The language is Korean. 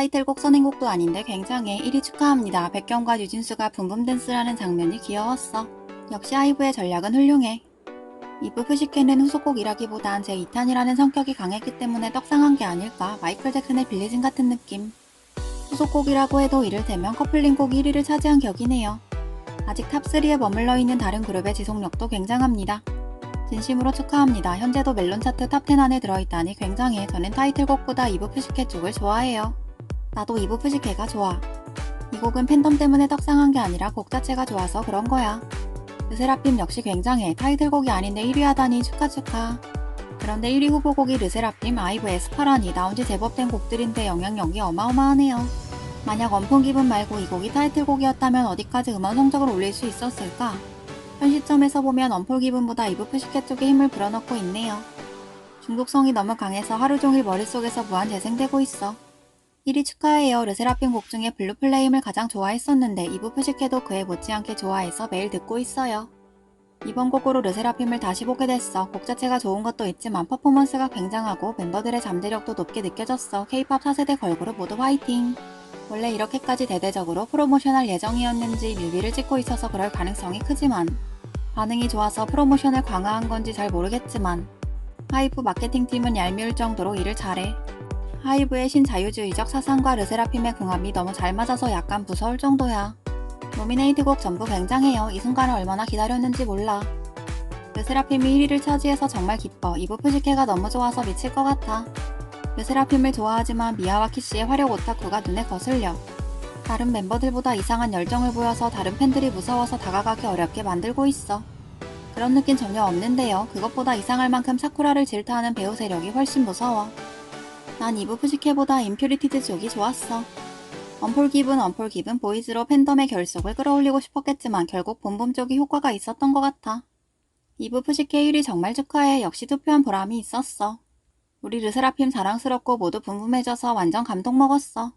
타이틀곡 선행곡도 아닌데 굉장해 1위 축하합니다. 백경과 유진수가 붐붐댄스라는 장면이 귀여웠어. 역시 아이브의 전략은 훌륭해. 이브 푸시캔은 후속곡이라기보단 제 2탄이라는 성격이 강했기 때문에 떡상한 게 아닐까 마이클 잭슨의 빌리진 같은 느낌. 후속곡이라고 해도 이를테면 커플링곡 1위를 차지한 격이네요. 아직 탑3에 머물러 있는 다른 그룹의 지속력도 굉장합니다. 진심으로 축하합니다. 현재도 멜론 차트 탑10 안에 들어있다니 굉장해. 저는 타이틀곡보다 이브 푸시케 쪽을 좋아해요. 나도 이브 푸시케가 좋아. 이 곡은 팬덤 때문에 떡상한 게 아니라 곡 자체가 좋아서 그런 거야. 르세라핌 역시 굉장해. 타이틀곡이 아닌데 1위 하다니 축하 축하. 그런데 1위 후보곡이 르세라핌, 아이브, 에스파라니 나온 지 제법 된 곡들인데 영향력이 어마어마하네요. 만약 원풍 기분 말고 이 곡이 타이틀곡이었다면 어디까지 음원 성적을 올릴 수 있었을까? 현 시점에서 보면 언폴 기분보다 이브 푸시켓 쪽에 힘을 불어넣고 있네요. 중독성이 너무 강해서 하루 종일 머릿속에서 무한 재생되고 있어. 1위 축하해요. 르세라핌 곡 중에 블루 플레임을 가장 좋아했었는데 이브 푸시켓도 그에 못지않게 좋아해서 매일 듣고 있어요. 이번 곡으로 르세라핌을 다시 보게 됐어. 곡 자체가 좋은 것도 있지만 퍼포먼스가 굉장하고 멤버들의 잠재력도 높게 느껴졌어. K-팝 4세대 걸그룹 모두 화이팅! 원래 이렇게까지 대대적으로 프로모션할 예정이었는지 뮤비를 찍고 있어서 그럴 가능성이 크지만 반응이 좋아서 프로모션을 강화한 건지 잘 모르겠지만 하이브 마케팅팀은 얄미울 정도로 일을 잘해. 하이브의 신자유주의적 사상과 르세라핌의 궁합이 너무 잘 맞아서 약간 무서울 정도야. 노미네이트 곡 전부 굉장해요. 이 순간을 얼마나 기다렸는지 몰라. 르세라핌이 1위를 차지해서 정말 기뻐. 이브 푸시케가 너무 좋아서 미칠 것 같아. 르세라핌을 좋아하지만 미아와 키씨의 화력 오타쿠가 눈에 거슬려. 다른 멤버들보다 이상한 열정을 보여서 다른 팬들이 무서워서 다가가기 어렵게 만들고 있어. 그런 느낌 전혀 없는데요. 그것보다 이상할 만큼 사쿠라를 질타하는 배우 세력이 훨씬 무서워. 난 이브 푸시케보다 임퓨리티즈 쪽이 좋았어. 언폴 기분 언폴 기분 보이즈로 팬덤의 결속을 끌어올리고 싶었겠지만 결국 봄봄 쪽이 효과가 있었던 것 같아. 이브 푸시케 1위 정말 축하해. 역시 투표한 보람이 있었어. 우리 르세라핌 자랑스럽고 모두 분분해져서 완전 감동 먹었어.